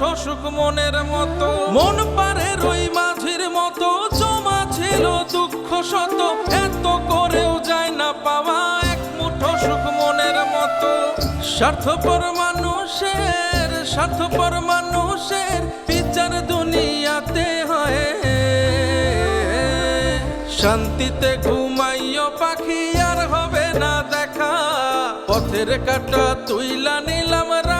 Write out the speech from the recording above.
সুখ মনের মতো। মন পারে রই মাঝির মতো, জমা ছিল দুঃখ শত। এত করেও যায় না পাওয়া এক মুঠো সুখ মনের মতো। স্বার্থপর মানুষের স্বার্থপর মানুষের বিচার দুনিয়াতে হয়। শান্তিতে ঘুমাইও পাখি, আর হবে না দেখা। পথের কাটা তুইলা নিলাম ফাঁকা